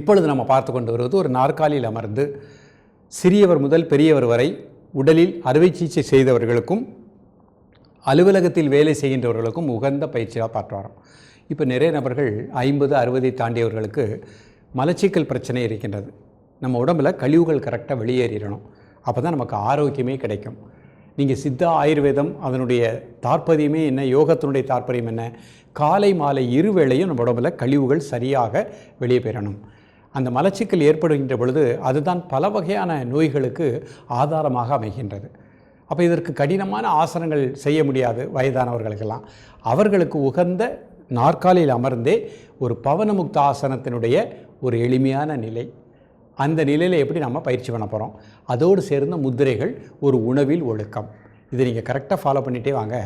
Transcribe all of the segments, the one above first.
இப்பொழுது நம்ம பார்த்து கொண்டு வருவது ஒரு நாற்காலியில் அமர்ந்து சிறியவர் முதல் பெரியவர் வரை உடலில் அறுவை சிகிச்சை செய்தவர்களுக்கும் அலுவலகத்தில் வேலை செய்கின்றவர்களுக்கும் உகந்த பயிற்சியாக பார்த்து வரோம் இப்போ நிறைய நபர்கள் ஐம்பது அறுபதை தாண்டியவர்களுக்கு மலச்சிக்கல் பிரச்சனை இருக்கின்றது. நம்ம உடம்பில் கழிவுகள் கரெக்டாக வெளியேறிடணும். அப்போ தான் நமக்கு ஆரோக்கியமே கிடைக்கும். நீங்கள் சித்தா ஆயுர்வேதம் அதனுடைய தாற்பயமே என்ன யோகத்தினுடைய தாற்பயம் என்ன? காலை மாலை இருவேளையும் நம்ம உடம்புல கழிவுகள் சரியாக வெளியே பெறணும். அந்த மலச்சிக்கல் ஏற்படுகின்ற பொழுது அதுதான் பல வகையான நோய்களுக்கு ஆதாரமாக அமைகின்றது. அப்போ இதற்கு கடினமான ஆசனங்கள் செய்ய முடியாது வயதானவர்களுக்கெல்லாம். அவர்களுக்கு உகந்த நாற்காலியில் அமர்ந்தே ஒரு பவனமுக்த ஆசனத்தினுடைய ஒரு எளிமையான நிலை. அந்த நிலையில் எப்படி நம்ம பயிற்சி பண்ண போகிறோம் அதோடு சேர்ந்த முதிரைகள் ஒரு உணவில் ஒழுக்கம். இதை நீங்கள் கரெக்டாக ஃபாலோ பண்ணிகிட்டே வாங்க.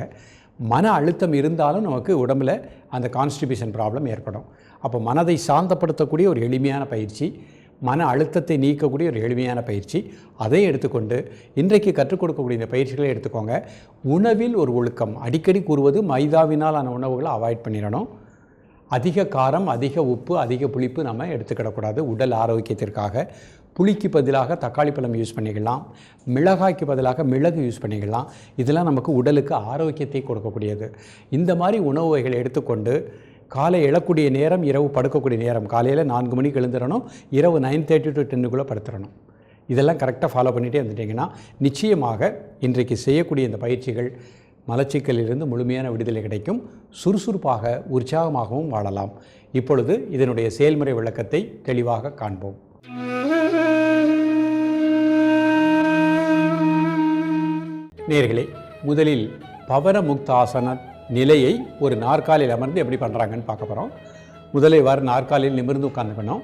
மன அழுத்தம் இருந்தாலும் நமக்கு உடம்பில் அந்த கான்ஸ்டிபியூஷன் ப்ராப்ளம் ஏற்படும். அப்போ மனதை சாந்தப்படுத்தக்கூடிய ஒரு எளிமையான பயிற்சி மன அழுத்தத்தை நீக்கக்கூடிய ஒரு எளிமையான பயிற்சி அதை எடுத்துக்கொண்டு இன்றைக்கு கற்றுக் கொடுக்கக்கூடிய இந்த பயிற்சிகளை எடுத்துக்கோங்க. உணவில் ஒரு ஒழுக்கம். அடிக்கடி கூறுவது மைதாவினால் ஆன உணவுகளை அவாய்ட் பண்ணிடணும். அதிக காரம் அதிக உப்பு அதிக புளிப்பு நம்ம எடுத்துக்கிடக்கூடாது. உடல் ஆரோக்கியத்திற்காக. புளிக்கு பதிலாக தக்காளி பழம் யூஸ் பண்ணிக்கலாம். மிளகாய்க்கு பதிலாக மிளகு யூஸ் பண்ணிக்கலாம். இதெல்லாம் நமக்கு உடலுக்கு ஆரோக்கியத்தை கொடுக்கக்கூடியது. இந்த மாதிரி உணவு வகைகளை எடுத்துக்கொண்டு காலை எழக்கூடிய நேரம் இரவு படுக்கக்கூடிய நேரம். காலையில் நான்கு மணிக்கு எழுந்துடணும் இரவு நைன் தேர்ட்டி டு டென்னுக்குள்ளே படுத்துடணும் இதெல்லாம் கரெக்டாக ஃபாலோ பண்ணிகிட்டே வந்துட்டிங்கன்னா நிச்சயமாக இன்றைக்கு செய்யக்கூடிய இந்த பயிற்சிகள் மலச்சிக்கலிலிருந்து முழுமையான விடுதலை கிடைக்கும். சுறுசுறுப்பாக உற்சாகமாகவும் வாழலாம். இப்பொழுது இதனுடைய செயல்முறை விளக்கத்தை தெளிவாக காண்போம். நேர்களே முதலில் பவர முக்தாசன நிலையை ஒரு நாற்காலில் அமர்ந்து எப்படி பண்ணுறாங்கன்னு பார்க்க போகிறோம் முதலில் நாற்காலில் நிமிர்ந்து உட்கார்ந்துக்கணும்.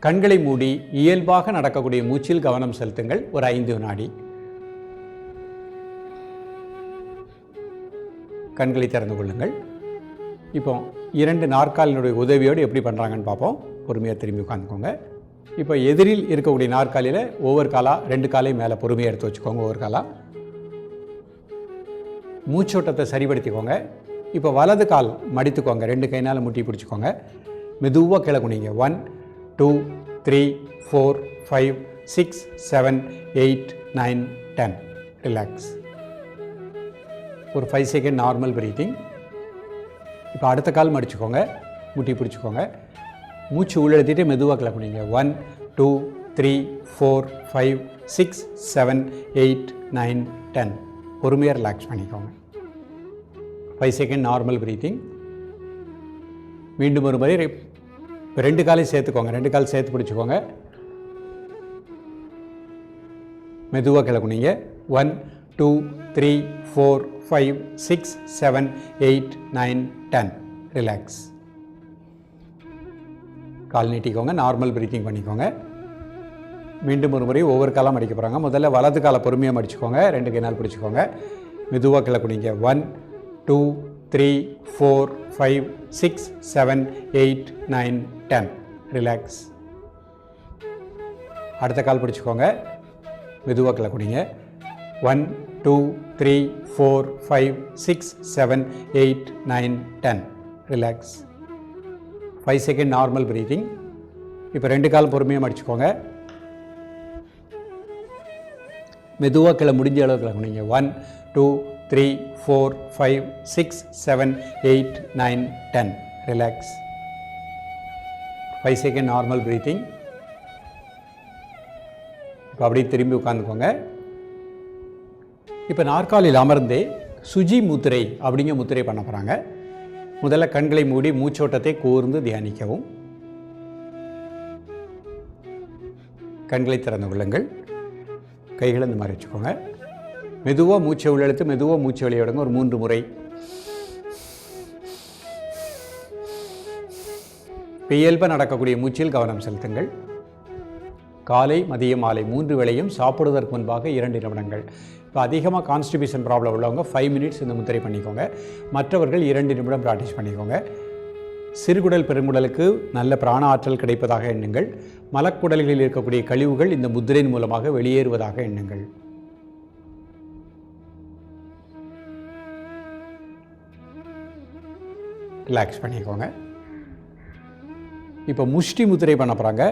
கண்களை மூடி இயல்பாக நடக்கக்கூடிய மூச்சில் கவனம் செலுத்துங்கள். ஒரு ஐந்து வினாடி கண்களை திறந்து கொள்ளுங்கள். இப்போ இரண்டு நாற்காலினுடைய உதவியோடு எப்படி பண்ணுறாங்கன்னு பார்ப்போம். பொறுமையாக திரும்பி உட்காந்துக்கோங்க இப்போ எதிரில் இருக்கக்கூடிய நாற்காலியில் ஒவ்வொரு காலாக ரெண்டு காலையும் மேலே பொறுமையாக எடுத்து வச்சுக்கோங்க ஒவ்வொரு காலாக மூச்சோட்டத்தை சரிப்படுத்திக்கோங்க இப்போ வலது கால் மடித்துக்கோங்க. ரெண்டு கைனால் முட்டி பிடிச்சிக்கோங்க. மெதுவாக கீழே குனிங்க. One two three four five six seven eight nine ten relax ஒரு ஃபைவ் செகண்ட் நார்மல் பிரீத்திங் இப்போ அடுத்த கால் மடிச்சுக்கோங்க. முட்டி பிடிச்சிக்கோங்க. மூச்சு உள்ளெழுத்திட்டு மெதுவாக கிளம்புனீங்க one two three four five six seven eight nine ten பொறுமையாக ரிலாக்ஸ் பண்ணிக்கோங்க. ஃபைவ் செகண்ட் நார்மல் ப்ரீத்திங் மீண்டும் ஒரு முறை ரெண்டு காலையும் சேர்த்துக்கோங்க. ரெண்டு கால் சேர்த்து பிடிச்சிக்கோங்க. மெதுவாக கிளக்குனீங்க one two three four five six seven eight nine ten relax கால் நீட்டிக்கோங்க நார்மல் பிரீத்திங் பண்ணிக்கோங்க. மீண்டும் ஒரு முறை ஒவ்வொரு காலம் அடிக்க போகிறாங்க முதல்ல வலது காலை பொறுமையாக மடிச்சுக்கோங்க ரெண்டு கைனால் பிடிச்சிக்கோங்க. மெதுவாக கிளக்குனீங்க one two three four five six seven eight nine ten relax அடுத்த கால் பிடிச்சிக்கோங்க. மெதுவாக கிளக்குனீங்க one two three four five six seven eight nine ten. Relax five second normal breathing இப்போ ரெண்டு கால் பொறுமையாக மடிச்சுக்கோங்க. மெதுவாக கிளை முடிஞ்ச அளவு கிளம்புனீங்க one two three four five six seven eight nine ten relax five second normal breathing இப்போ அப்படியே திரும்பி உட்காந்துக்கோங்க இப்போ நாற்காலியில் அமர்ந்து சுஜி முத்திரை அப்படிங்க முத்திரை பண்ண போகிறாங்க முதல்ல கண்களை மூடி மூச்சோட்டத்தை கூர்ந்து தியானிக்கவும். கண்களை திறந்து கொள்ளுங்கள். கைகளை இந்த மாதிரி வச்சுக்கோங்க. மெதுவாக மூச்சை உள்ளெழுத்து மெதுவாக மூச்சை வெளியிடுங்க ஒரு மூன்று முறை. இயல்பாக நடக்கக்கூடிய மூச்சில் கவனம் செலுத்துங்கள். காலை மதியம் மாலை மூன்று வேளையும் சாப்பிடுவதற்கு முன்பாக இரண்டு நிமிடங்கள். இப்போ அதிகமாக கான்ஸ்டிபியூஷன் ப்ராப்ளம் உள்ளவங்க ஃபைவ் மினிட்ஸ் இந்த முத்திரை பண்ணிக்கோங்க. மற்றவர்கள் இரண்டு நிமிடம் ப்ராக்டிஸ் பண்ணிக்கோங்க. சிறுகுடல் பெருங்குடலுக்கு நல்ல பிராண ஆற்றல் கிடைப்பதாக எண்ணுங்கள். மலக்குடல்களில் இருக்கக்கூடிய கழிவுகள் இந்த முத்திரையின் மூலமாக வெளியேறுவதாக எண்ணுங்கள். ரிலாக்ஸ் பண்ணிக்கோங்க. இப்போ முஷ்டி முத்திரை பண்ண போகிறாங்க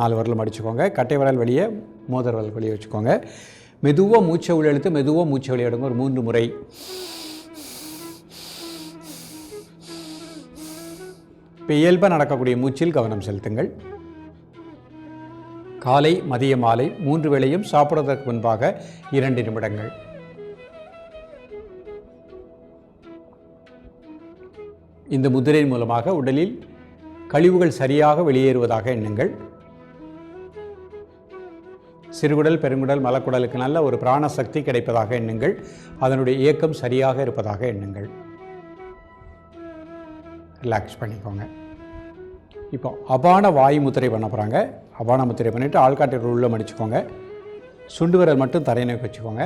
நாலு விரல் மடிச்சுக்கோங்க. கட்டை விரல் வெளியே மோதர் விரல் வெளியே வச்சுக்கோங்க. மெதுவாக மூச்சை உள்ளெழுத்து மெதுவாக மூச்சை விளையாடுங்க. ஒரு மூன்று முறை. இப்போ இயல்பாக நடக்கக்கூடிய மூச்சில் கவனம் செலுத்துங்கள். காலை மதிய மாலை மூன்று வேளையும் சாப்பிடுவதற்கு முன்பாக இரண்டு நிமிடங்கள். இந்த முதிரையின் மூலமாக உடலில் கழிவுகள் சரியாக வெளியேறுவதாக எண்ணுங்கள். சிறுகுடல் பெருங்குடல் மலக்குடலுக்கு நல்ல ஒரு பிராண சக்தி கிடைப்பதாக எண்ணுங்கள். அதனுடைய இயக்கம் சரியாக இருப்பதாக எண்ணுங்கள். ரிலாக்ஸ் பண்ணிக்கோங்க. இப்போ அபான வாயு முத்திரை பண்ண போகிறாங்க அபான முத்திரை பண்ணிவிட்டு ஆள்காட்டு உள்ளே மடிச்சுக்கோங்க. சுண்டு விரல் மட்டும் தரையினை வச்சுக்கோங்க.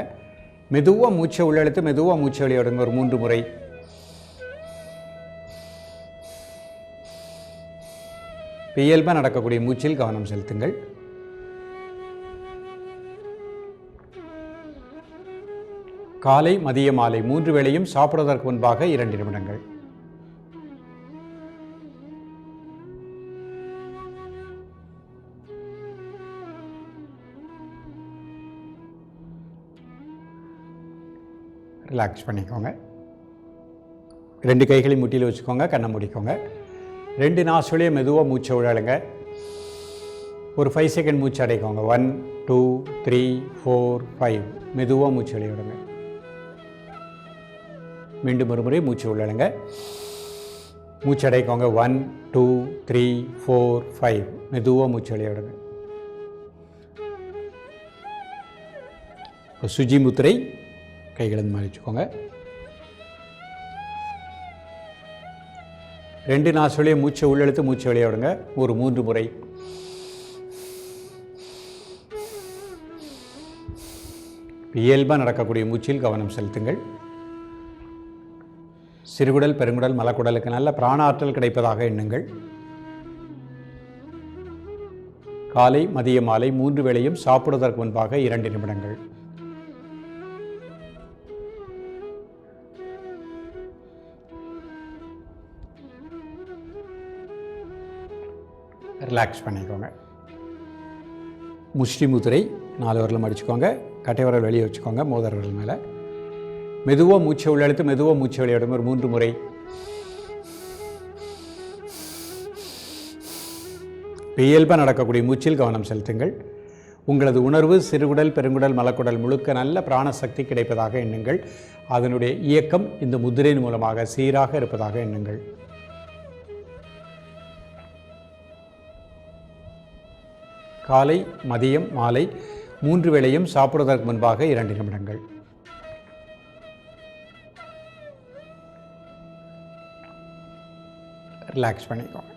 மெதுவாக மூச்சை உள்ளெழுத்து மெதுவாக மூச்சை வெளியிடுங்க ஒரு மூன்று முறை. இயல்பாக நடக்கக்கூடிய மூச்சில் கவனம் செலுத்துங்கள். காலை மதிய மாலை மூன்று வேளையும் சாப்பிடுவதற்கு முன்பாக இரண்டு நிமிடங்கள். ரிலாக்ஸ் பண்ணிக்கோங்க. ரெண்டு கைகளையும் முட்டியில் வச்சுக்கோங்க கண்ணை முடிக்கோங்க. ரெண்டு நாசுலையும் மெதுவாக மூச்சை விழாளுங்க. ஒரு ஃபைவ் செகண்ட் மூச்சு அடைக்கோங்க. One two three four five மெதுவாக மூச்சு வெளிய விடுங்க மீண்டும் ஒரு முறை மூச்சு உள்ளடங்க. மூச்சு அடைக்கோங்க one two three four five மெதுவாக மூச்சு வெளிய விடுங்க சுஜி முத்திரை கைகளை மாதிரி வச்சுக்கோங்க. ரெண்டு நாசுலையும் மூச்சை உள்ளெழுத்து மூச்சு வெளியே விடுங்க ஒரு மூன்று முறை. இயல்பாக நடக்கக்கூடிய மூச்சில் கவனம் செலுத்துங்கள். சிறுகுடல் பெருங்குடல் மலக்குடலுக்கு நல்ல பிராண ஆற்றல் கிடைப்பதாக எண்ணுங்கள். காலை மதிய மாலை மூன்று வேளையும் சாப்பிடுவதற்கு முன்பாக இரண்டு நிமிடங்கள். ரிலாக்ஸ் பண்ணிக்கோங்க. முஷ்டி முத்திரை நாலு வரலும் அடிச்சுக்கோங்க. கட்டை வரல் வெளியே வச்சுக்கோங்க மோதர்கள் மேலே. மெதுவாக மூச்சை உள்ளெழுத்து மெதுவாக மூச்சை விளையாடும் ஒரு மூன்று முறை. இயல்பாக நடக்கக்கூடிய மூச்சில் கவனம் செலுத்துங்கள். உங்களது உணர்வு சிறுகுடல் பெருங்குடல் மலக்குடல் முழுக்க நல்ல பிராணசக்தி கிடைப்பதாக எண்ணுங்கள். அதனுடைய இயக்கம் இந்த முதிரையின் மூலமாக சீராக இருப்பதாக எண்ணுங்கள். காலை மதியம் மாலை மூன்று வேளையும் சாப்பிடுவதற்கு முன்பாக இரண்டு நிமிடங்கள். ரிலாக்ஸ் பண்ணிக்கோங்க.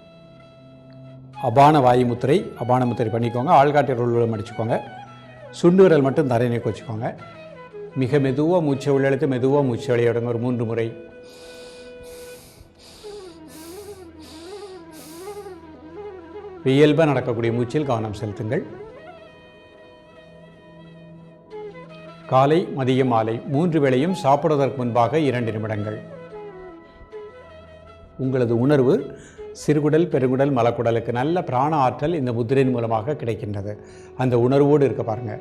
அபான வாயு முத்திரை அபான முத்திரை பண்ணிக்கோங்க. ஆள்காட்டி ரோல் அடிச்சுக்கோங்க. சுண்டு விரல் மட்டும் தரையினை வச்சுக்கோங்க. மிக மெதுவாக மூச்சை உள்ளெழுத்து மெதுவாக மூச்சை விளையாடுங்க ஒரு மூன்று முறை. இயல்பாக நடக்கக்கூடிய மூச்சில் கவனம் செலுத்துங்கள். காலை மதியம் மாலை மூன்று வேளையும் சாப்பிடுவதற்கு முன்பாக இரண்டு நிமிடங்கள். உங்களது உணர்வு சிறுகுடல் பெருங்குடல் மலக்குடலுக்கு நல்ல பிராண ஆற்றல் இந்த முத்திரையின் மூலமாக கிடைக்கின்றது. அந்த உணர்வோடு இருக்க பாருங்க.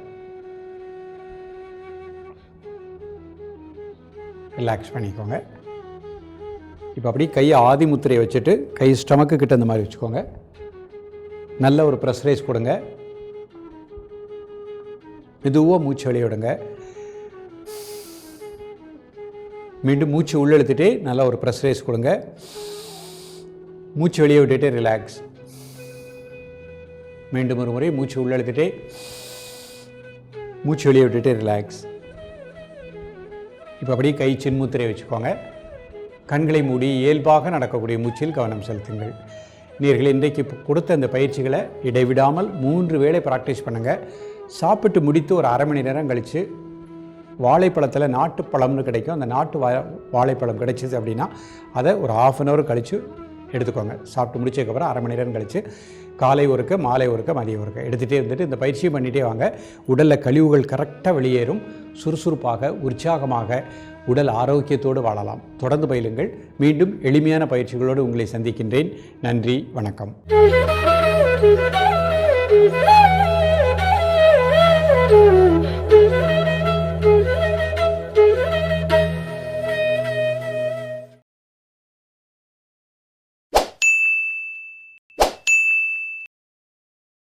ரிலாக்ஸ் பண்ணிக்கோங்க. இப்போ அப்படி கையை ஆதி முத்திரையை வச்சுட்டு கை ஸ்டமக்கு கிட்ட இந்த மாதிரி வச்சுக்கோங்க. நல்ல ஒரு ப்ரெஷரைஸ் கொடுங்க. மெதுவாக மூச்சு விடுங்க. மீண்டும் மூச்சு உள்ளெழுத்துட்டு நல்லா ஒரு ப்ரெஸ் ரைஸ் கொடுங்க. மூச்சு வெளியே விட்டுட்டு ரிலாக்ஸ் மீண்டும் ஒரு முறை மூச்சு உள்ளெழுத்துட்டே மூச்சு வெளியே விட்டுட்டு ரிலாக்ஸ் இப்போ அப்படியே கை சின்முத்திரை வச்சுக்கோங்க. கண்களை மூடி இயல்பாக நடக்கக்கூடிய மூச்சில் கவனம் செலுத்துங்கள். நீர்கள் இன்றைக்கு கொடுத்த அந்த பயிற்சிகளை இடைவிடாமல் மூன்று வேளை ப்ராக்டிஸ் பண்ணுங்கள் சாப்பிட்டு முடித்து ஒரு அரை மணி நேரம் கழித்து வாழைப்பழத்தில் நாட்டு பழம்னு கிடைக்கும். அந்த நாட்டு வா வாழைப்பழம் கிடைச்சிது அப்படின்னா அதை ஒரு ஆஃப் அன் ஹவர் கழித்து எடுத்துக்கோங்க. சாப்பிட்டு முடிச்சதுக்கப்புறம் அரை மணி நேரம் கழித்து காலை ஒருக்க மாலை ஒருக்க மதியம் ஒருக்க எடுத்துகிட்டே இருந்துட்டு இந்த பயிற்சியும் பண்ணிகிட்டே வாங்க. உடலில் கழிவுகள் கரெக்டாக வெளியேறும். சுறுசுறுப்பாக உற்சாகமாக உடல் ஆரோக்கியத்தோடு வாழலாம். தொடர்ந்து பயிலுங்கள். மீண்டும் எளிமையான பயிற்சிகளோடு உங்களை சந்திக்கின்றேன். நன்றி வணக்கம். Thank you.